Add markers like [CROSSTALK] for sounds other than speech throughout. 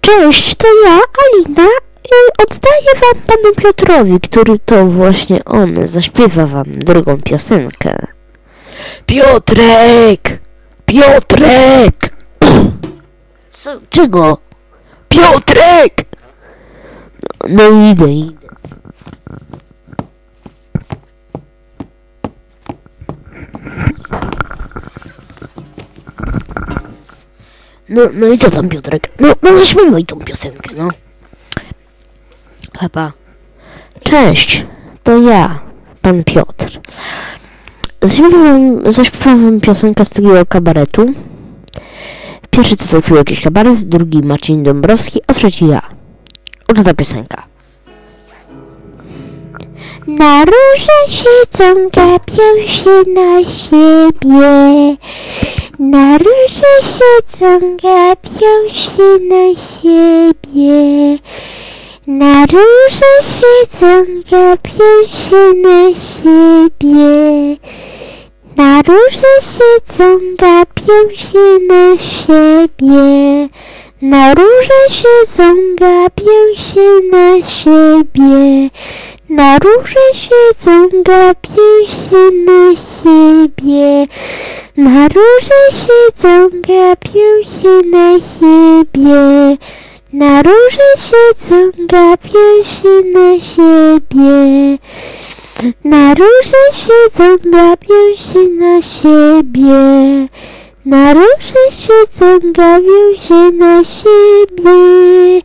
Cześć, to ja, Alina. I oddaję wam panu Piotrowi, który to właśnie on zaśpiewa wam drugą piosenkę. Piotrek! Piotrek! [CLEARS THROAT] Co, czego? Piotrek! No, no idę, idę. No, no i co tam, Piotrek? No, no zaśpiewaj tą piosenkę, no. Chyba. Cześć, to ja, pan Piotr. Zaśpiewam, zaśpiewam piosenkę z takiego kabaretu. Pierwszy to zaśpiewał jakiś kabaret, drugi Marcin Dąbrowski, a trzeci ja. Oto ta piosenka. Na róże siedzą, gapią się na siebie. Na Naruszę się, ciąga piąsi na siebie. Naruszę się, ciąga piąsi na siebie. Naruszę się, ciąga piąsi na siebie. Naruszę się, ciąga piąsi na siebie. Naruszę się, ciąga piąsi na siebie. Na róże siedzą, gapią się na siebie. Na róże siedzą, gapią się na siebie. Na róże siedzą, gapią się na siebie. Na róże siedzą, gapią się na siebie.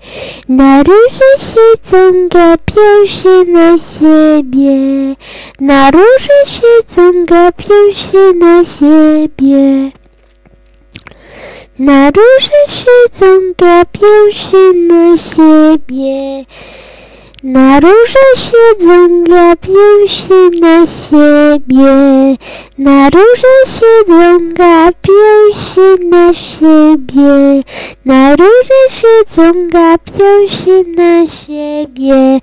Na róże siedzą, gapią się na siebie. Na róże siedzą, gapią się na siebie. Na róże siedzą, gapią się na siebie. Na róże siedzą, gapią się na siebie. Na róże siedzą, gapią się na siebie. Na róże siedzą, gapią się na siebie.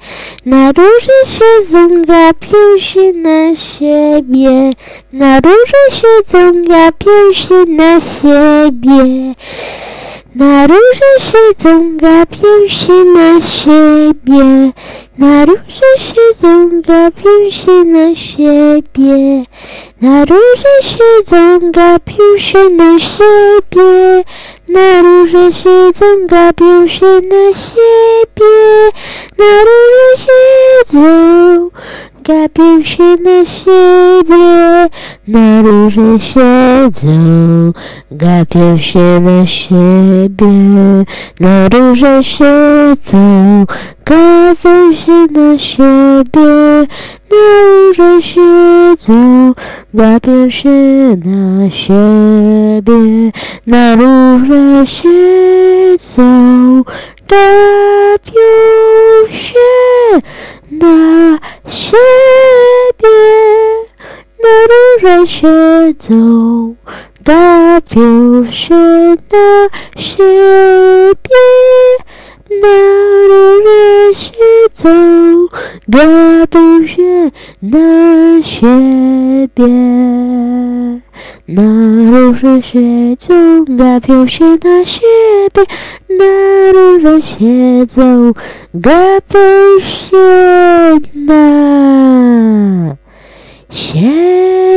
Na róże siedzą, gapią się na siebie. Na róże siedzą, gapią się na siebie. Na róże siedzą, gapią się na siebie. Na róże siedzą, gapią się na siebie. Na róże siedzą, gapią się na siebie. 那路人行走，该表现那些别？那路人行走，该表现那些别？那路人行走。Kapie się na siebie, na rude siedzą. Kapie się na siebie, na rude siedzą. Kapie się na siebie, na rude siedzą. Kapie się na siebie. Siedzą, gapią się na siebie. Na róże siedzą, gapią się na siebie. Na róże siedzą, gapią się na siebie.